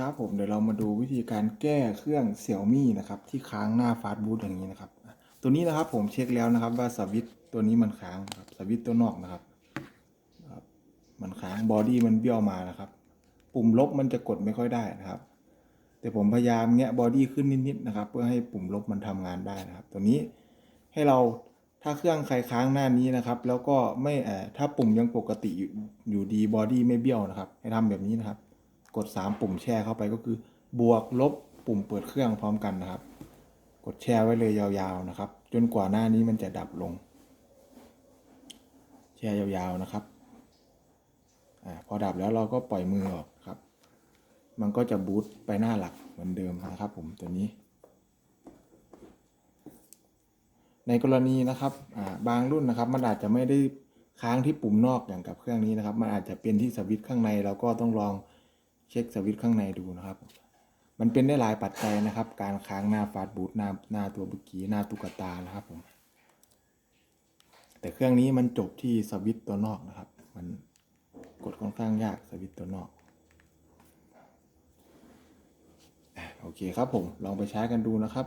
ครับผมเดี๋ยวเรามาดูวิธีการแก้เครื่องเสี่ยวมี่นะครับที่ค้างหน้าฟาสต์บูทอย่างนี้นะครับ ตัวนี้นะครับผมเช็คแล้วนะครับ ว่าสวิตตัวนี้มันค้างครับสวิตตัวนอกนะครับ มันค้างบอดี้มันเบี้ยวมานะครับ ปุ่มลบมันจะกดไม่ค่อยได้นะครับ แต่ผมพยายามแงะบอดี้ขึ้นนิดๆนะครับ เพื่อให้ปุ่มลบมันทำงานได้นะครับ ตัวนี้ให้เราถ้าเครื่องใครค้างหน้านี้นะครับ แล้วก็ไม่เออถ้าปุ่มยังปกติอยู่อยู่ดีบอดี้ไม่เบี้ยวนะครับ ให้ทำแบบนี้นะครับ กด 3 ปุ่มแช่เข้าไปก็คือ บวกลบปุ่มเปิดเครื่องพร้อมกันนะครับ กดแช่ไว้เลยยาวๆนะครับ จนกว่าหน้านี้มันจะดับลง แช่ยาวๆนะครับอพอดับแล้วเราก็ปล่อยมือออกครับ มันก็จะบูตไปหน้าหลักเหมือนเดิมนะครับ ผมตัวนี้ ในกรณีนะครับบางรุ่นนะครับ มันอาจจะไม่ได้ค้างที่ปุ่มนอกอย่างกับเครื่องนี้นะครับ มันอาจจะเป็นที่สวิตช์ข้างในเราก็ต้องลอง เช็คสวิตช์ข้างในดูนะครับ มันเป็นได้หลายปัจจัยนะครับ การค้างหน้าฟาสต์บูทหน้าหน้าตัวบุกี้หน้าตุ๊กตานะครับผมแต่เครื่องนี้มันจบที่สวิตช์ตัวนอกนะครับ มันกดค่อนข้างยากสวิตช์ตัวนอกโอเคครับผมลองไปใช้กันดูนะครับ